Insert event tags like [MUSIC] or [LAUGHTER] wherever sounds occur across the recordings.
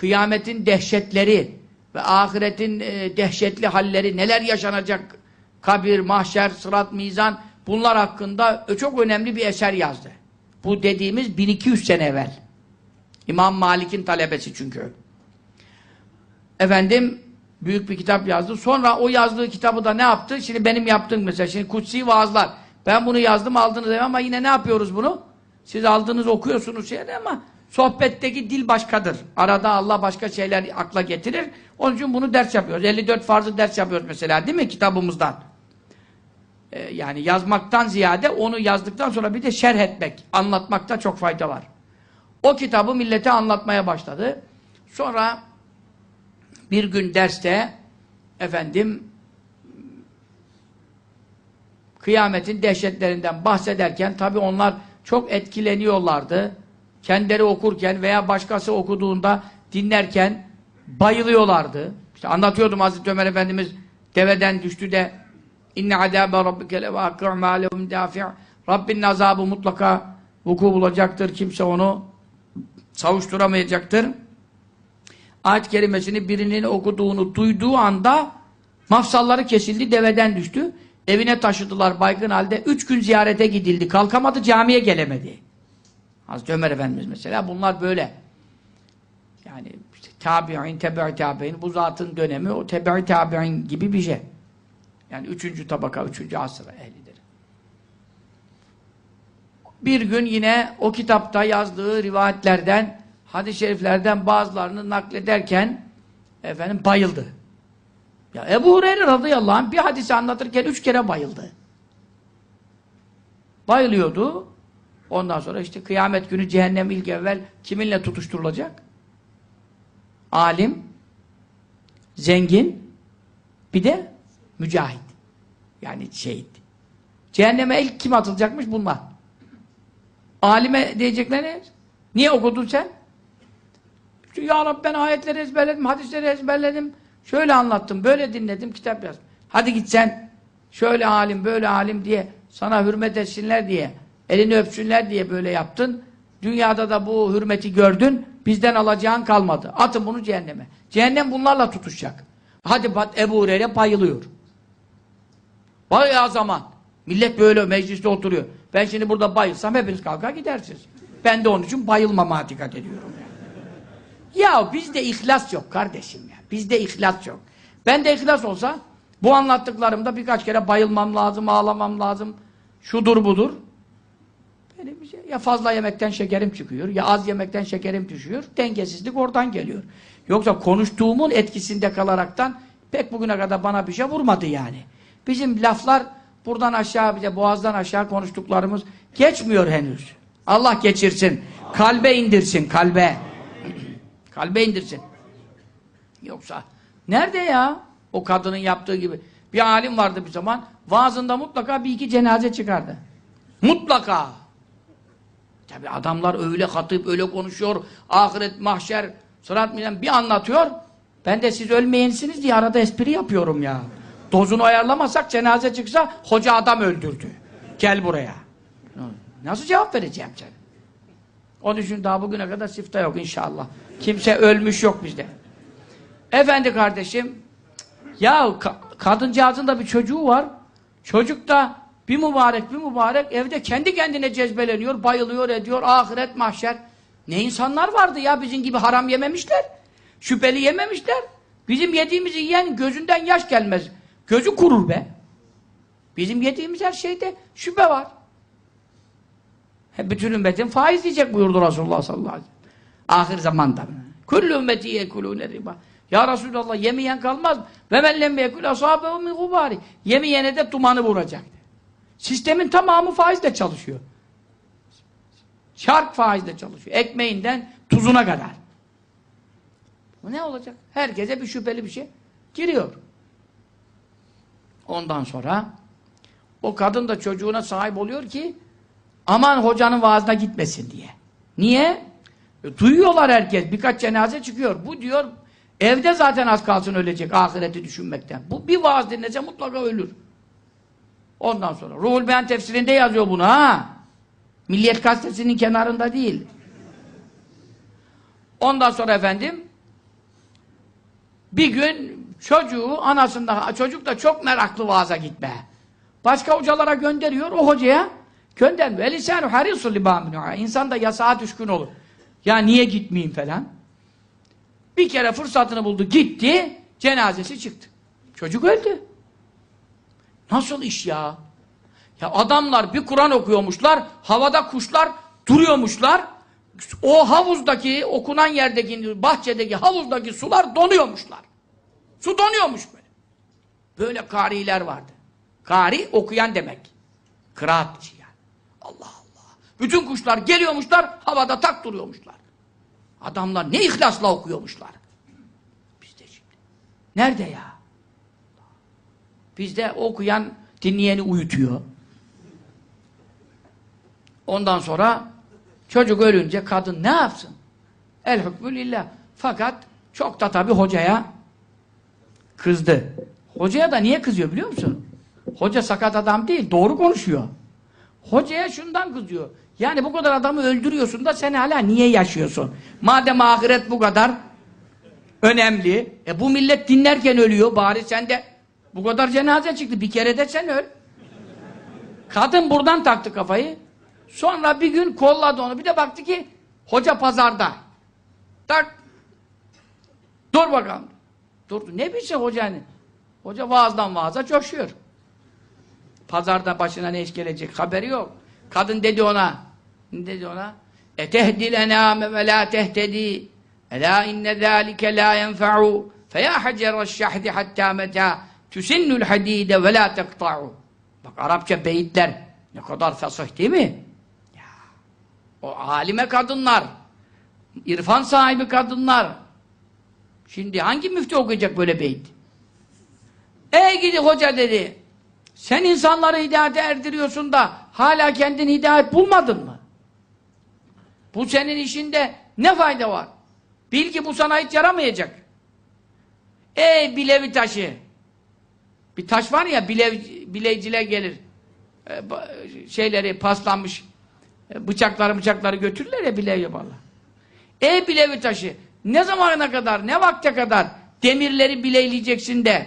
kıyametin dehşetleri ve ahiretin e, dehşetli halleri, neler yaşanacak, kabir, mahşer, sırat, mizan, bunlar hakkında çok önemli bir eser yazdı. Bu dediğimiz 1200 sene evvel. İmam Malik'in talebesi çünkü. Efendim, büyük bir kitap yazdı. Sonra o yazdığı kitabı da ne yaptı? Şimdi benim yaptığım mesela, şimdi kutsi vaazlar. Ben bunu yazdım, aldınız ama yine ne yapıyoruz bunu? Siz aldınız, okuyorsunuz şeyleri ama sohbetteki dil başkadır. Arada Allah başka şeyler akla getirir. Onun için bunu ders yapıyoruz. 54 farzı ders yapıyoruz mesela değil mi kitabımızdan? Ee, yani yazmaktan ziyade onu yazdıktan sonra bir de şerh etmek, anlatmakta çok fayda var. O kitabı millete anlatmaya başladı. Sonra bir gün derste efendim kıyametin dehşetlerinden bahsederken tabi onlar çok etkileniyorlardı. Kendileri okurken veya başkası okuduğunda dinlerken bayılıyorlardı. İşte anlatıyordum Hazreti Ömer Efendimiz deveden düştü de inne azâbe rabbike levâkı'u mâ lehum dâfi' Rabbinin azabı mutlaka vuku bulacaktır. Kimse onu savuşturamayacaktır. Ayet-i kerimesini birinin okuduğunu duyduğu anda mafsalları kesildi, deveden düştü. Evine taşıdılar baygın halde. Üç gün ziyarete gidildi. Kalkamadı, camiye gelemedi. Hazreti Ömer Efendimiz mesela bunlar böyle. Yani işte tabi'in, tebe'i tabi'in bu zatın dönemi o tebe'i tabi'in gibi bir şey. Yani üçüncü tabaka, üçüncü asıra ehlidir. Bir gün yine o kitapta yazdığı rivayetlerden, hadis-i şeriflerden bazılarını naklederken efendim bayıldı. Ya Ebu Hureyre radıyallahu anh bir hadisi anlatırken üç kere bayıldı. Bayılıyordu. Ondan sonra işte kıyamet günü cehennem ilk evvel kiminle tutuşturulacak? Alim, zengin, bir de mücahit. Yani şehit. Cehenneme ilk kim atılacakmış? Bunlar. Alime diyecekler ne? Niye okudun sen? İşte, ya Rabbi ben ayetleri ezberledim, hadisleri ezberledim. Şöyle anlattım, böyle dinledim, kitap yazdım. Hadi git sen şöyle alim, böyle alim diye sana hürmet etsinler diye, elini öpsünler diye böyle yaptın. Dünyada da bu hürmeti gördün, bizden alacağın kalmadı. Atın bunu cehenneme. Cehennem bunlarla tutuşacak. Hadi bak Ebu Hureyre bayılıyor. Bayağı zaman. Millet böyle mecliste oturuyor. Ben şimdi burada bayılsam hepiniz kalkar gidersiniz. Ben de onun için bayılmama dikkat ediyorum. Ya bizde ihlas yok kardeşim ya. Bizde ihlas yok. Ben de ihlas olsa bu anlattıklarımda birkaç kere bayılmam lazım, ağlamam lazım. Şudur budur. Benim şey, ya fazla yemekten şekerim çıkıyor, ya az yemekten şekerim düşüyor. Dengesizlik oradan geliyor. Yoksa konuştuğumun etkisinde kalaraktan pek bugüne kadar bana bir şey vurmadı yani. Bizim laflar buradan aşağı bir de boğazdan aşağı konuştuklarımız geçmiyor henüz. Allah geçirsin. Kalbe indirsin, kalbe. [CLEARS THROAT] kalbe indirsin. Yoksa nerede ya? O kadının yaptığı gibi. Bir alim vardı bir zaman. Vaazında mutlaka bir iki cenaze çıkardı. Mutlaka. Tabi adamlar öyle hatip, öyle konuşuyor. Ahiret, mahşer, sırat milen bir anlatıyor. Ben de siz ölmeyensiniz diye arada espri yapıyorum ya. Dozunu ayarlamasak cenaze çıksa hoca adam öldürdü. Gel buraya. Nasıl cevap vereceğim sen? Onun için daha bugüne kadar sifte yok inşallah. Kimse ölmüş yok bizde. Efendi kardeşim, ya ka kadıncağızın da bir çocuğu var. Çocuk da bir mübarek bir mübarek evde kendi kendine cezbeleniyor, bayılıyor, ediyor. Ahiret, mahşer. Ne insanlar vardı ya bizim gibi haram yememişler. Şüpheli yememişler. Bizim yediğimizi yiyen gözünden yaş gelmez. Gözü kurur be. Bizim yediğimiz her şeyde şüphe var. Bütün ümmetin faiz diyecek buyurdu Resulullah sallallahu aleyhi ve sellem. Ahir zamanda. Kullu ümmeti yekulûne riba. Ya Resulallah yemeyen kalmaz? Ve men lem yekul ashabehu min gubari. Yemeyene de dumanı vuracak. Sistemin tamamı faizle çalışıyor. Şark faizle çalışıyor. Ekmeğinden tuzuna kadar. Bu ne olacak? Herkese bir şüpheli bir şey giriyor. Ondan sonra o kadın da çocuğuna sahip oluyor ki aman hocanın vaazına gitmesin diye. Niye? E, duyuyorlar herkes. Birkaç cenaze çıkıyor. Bu diyor evde zaten az kalsın ölecek ahireti düşünmekten. Bu bir vaaz dinlese mutlaka ölür. Ondan sonra Ruhul Beyan tefsirinde yazıyor bunu ha. Milliyet gazetesinin kenarında değil. Ondan sonra efendim Bir gün çocuğu anasında, çocuk da çok meraklı vaaza gitmeye. Başka hocalara gönderiyor, o hocaya göndermiyor. Elisanu harisul libâminû. İnsan da yasağa düşkün olur. Ya niye gitmeyeyim falan. Bir kere fırsatını buldu, gitti, cenazesi çıktı. Çocuk öldü. Nasıl iş ya? Ya adamlar bir Kur'an okuyormuşlar, havada kuşlar duruyormuşlar. O havuzdaki, okunan yerdeki, bahçedeki havuzdaki sular donuyormuşlar. Su donuyormuş böyle. Böyle kariler vardı. Kari okuyan demek. Kıraatçı yani. Allah Allah. Bütün kuşlar geliyormuşlar, havada tak duruyormuşlar. Adamlar ne ihlasla okuyormuşlar. Bizde şimdi. Nerede ya? Bizde okuyan, dinleyeni uyutuyor. Ondan sonra çocuk ölünce kadın ne yapsın? El hükmü lillah. Fakat çok da tabii hocaya kızdı. Hocaya da niye kızıyor biliyor musun? Hoca sakat adam değil, doğru konuşuyor. Hocaya şundan kızıyor. Yani bu kadar adamı öldürüyorsun da sen hala niye yaşıyorsun? Madem ahiret bu kadar önemli, e bu millet dinlerken ölüyor, bari sen de bu kadar cenaze çıktı, bir kere de sen öl. Kadın buradan taktı kafayı. Sonra bir gün kolladı onu. Bir de baktı ki hoca pazarda. Tak. Dur bakalım. Durdu. Ne bilse hoca. Hoca vaazdan vaaza coşuyor. Pazarda başına ne iş gelecek haberi yok. Kadın dedi ona. Ne dedi ona? Etehdil enâme ve lâ tehtedî. Elâ inne zâlike lâ yenfe'û. Feyâ hacer'eşşahdi hattâ metâ. Tüsinnül hadîde ve lâ tekta'û. Bak Arapça beyitler ne kadar fasih değil mi? Ya. O alime kadınlar, irfan sahibi kadınlar. Şimdi hangi müftü okuyacak böyle beyit? Ey gidi hoca dedi. Sen insanları hidayete erdiriyorsun da hala kendin hidayet bulmadın mı? Bu senin işinde ne fayda var? Bil ki bu sana hiç yaramayacak. Ey bilevi taşı! Bir taş var ya bilev, bileyciler gelir. E, şeyleri paslanmış e, bıçakları bıçakları götürürler ya bilev yaparlar. Ey bilevi taşı! Ne zamana kadar, ne vakte kadar demirleri bileyleyeceksin de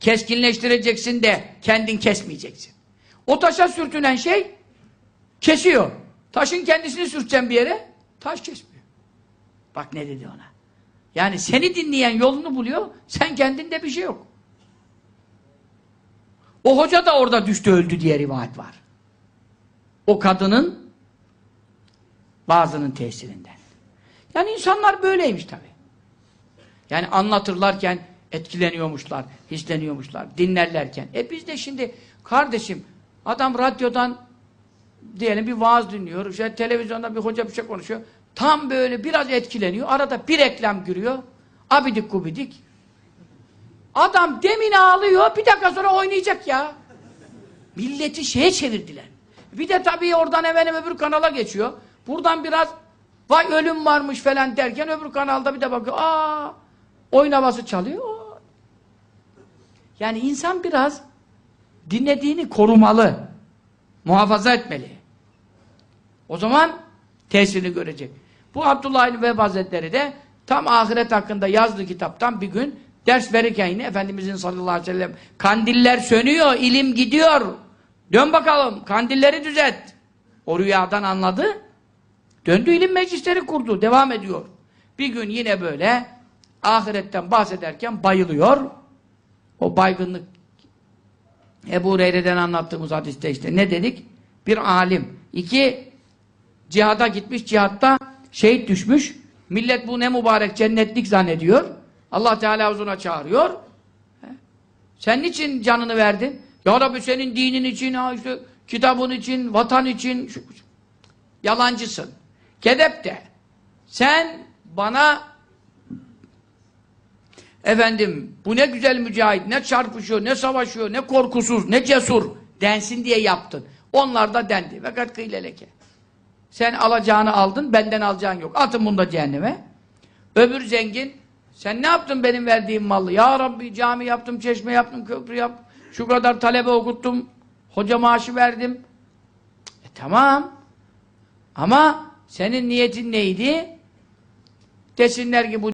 keskinleştireceksin de kendin kesmeyeceksin. O taşa sürtünen şey kesiyor. Taşın kendisini sürteceksin bir yere taş kesmiyor. Bak ne dedi ona. Yani seni dinleyen yolunu buluyor, sen kendinde bir şey yok. O hoca da orada düştü öldü diye rivayet var. O kadının bazının tesirinden. Yani insanlar böyleymiş tabi. Yani anlatırlarken etkileniyormuşlar, hisleniyormuşlar, dinlerlerken. E biz de şimdi kardeşim adam radyodan diyelim bir vaaz dinliyor, işte televizyonda bir hoca bir şey konuşuyor. Tam böyle biraz etkileniyor. Arada bir reklam giriyor. Abidik gubidik. Adam demin ağlıyor, bir dakika sonra oynayacak ya. Milleti şeye çevirdiler. Bir de tabii oradan hemen öbür kanala geçiyor. Buradan biraz vay ölüm varmış falan derken öbür kanalda bir de bakıyor. Aa, oynaması çalıyor. Yani insan biraz dinlediğini korumalı. Muhafaza etmeli. O zaman tesirini görecek. Bu Abdullah İbni Vehb Hazretleri de tam ahiret hakkında yazdığı kitaptan bir gün ders verirken yine Efendimizin sallallahu aleyhi ve sellem kandiller sönüyor, ilim gidiyor. Dön bakalım, kandilleri düzelt. O rüyadan anladı. Döndü ilim meclisleri kurdu, devam ediyor. Bir gün yine böyle ahiretten bahsederken bayılıyor. O baygınlık Ebu Hureyre'den anlattığımız hadiste işte ne dedik? Bir alim. İki, cihada gitmiş, cihatta şehit düşmüş. Millet bu ne mübarek cennetlik zannediyor. Allah Teala huzuruna çağırıyor. Sen niçin canını verdin? Ya Rabbi senin dinin için, ha işte, kitabın için, vatan için. Yalancısın. Kedep de. Sen bana efendim bu ne güzel mücahit, ne çarpışıyor, ne savaşıyor, ne korkusuz, ne cesur densin diye yaptın. Onlar da dendi. Fakat kıyleleke. Sen alacağını aldın, benden alacağın yok. Atın bunu da cehenneme. Öbür zengin, sen ne yaptın benim verdiğim malı? Ya Rabbi cami yaptım, çeşme yaptım, köprü yaptım. Şu kadar talebe okuttum, hoca maaşı verdim. E, tamam. Ama senin niyetin neydi? Desinler ki bu